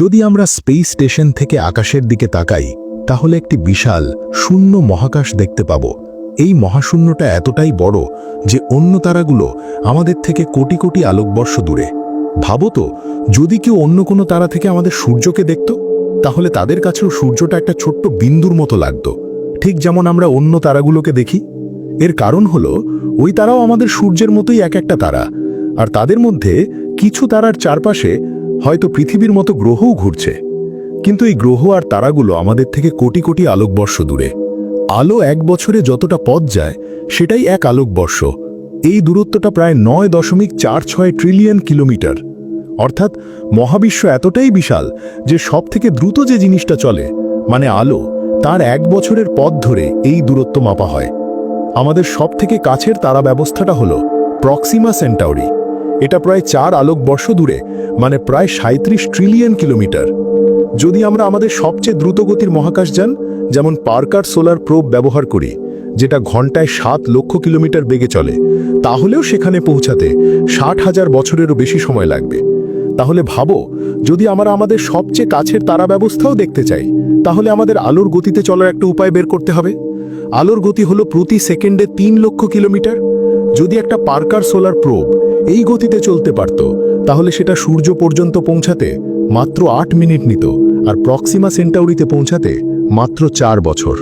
যদি আমরা space station থেকে আকাশের দিকে তাকাই, তাহলে একটি বিশাল, শূন্য মহাকাশ দেখতে পাব। এই মহাশূন্যটা এতটাই বড় যে অন্য তারাগুলো আমাদের থেকে কোটি কোটি আলোকবর্ষ দূরে। ভাবো তো, যদি কেউ অন্য কোনো তারা থেকে আমাদের সূর্যকে দেখত, তাহলে তাদের কাছেও সূর্যটা একটা ছোট্ট বিন্দুর মতো লাগতো। ঠিক যেমন আমরা অন্য তারাগুলোকে দেখি। এর কারণ হলো, ওই তারাও আমাদের সূর্যের মতোই এক একটা তারা। আর তাদের মধ্যে কিছু তারার চারপাশে হয়তো পৃথিবীর মতো গ্রহও ঘুরছে। কিন্তু এই গ্রহ আর তারাগুলো আমাদের থেকে কোটি কোটি আলোকবর্ষ দূরে। আলো এক বছরে যতটা পথ যায়, সেটাই এক আলোকবর্ষ। এই দূরত্বটা প্রায় নয় দশমিক চার ছয় ট্রিলিয়ন কিলোমিটার। অর্থাৎ মহাবিশ্ব এতটাই বিশাল যে সব থেকে দ্রুত যে জিনিসটা চলে মানে আলো, তার এক বছরের পথ ধরে এই দূরত্ব মাপা হয়। আমাদের সব থেকে কাছের তারা ব্যবস্থাটা হল প্রক্সিমা সেন্টাউরি। এটা প্রায় চার আলোকবর্ষ দূরে মানে প্রায় সাঁত্রিশ ট্রিলিয়ন কিলোমিটার। যদি আমরা আমাদের সবচেয়ে দ্রুতগতির মহাকাশযান যেমন পার্কার সোলার প্রোব ব্যবহার করি, যেটা ঘন্টায় সাত লক্ষ কিলোমিটার বেগে চলে, তাহলেও সেখানে পৌঁছাতে ষাট হাজার বছরেরও বেশি সময় লাগবে। তাহলে ভাবো, যদি আমরা আমাদের সবচেয়ে কাছের তারা ব্যবস্থাও দেখতে চাই, তাহলে আমাদের আলোর গতিতে চলার একটা উপায় বের করতে হবে। আলোর গতি হলো প্রতি সেকেন্ডে তিন লক্ষ কিলোমিটার। যদি একটা পার্কার সোলার প্রোব এই গতিতে চলতে পারত, তাহলে সেটা সূর্য পর্যন্ত পৌঁছাতে মাত্র আট মিনিট নিত, আর প্রক্সিমা সেন্টাউরিতে পৌঁছাতে মাত্র চার বছর।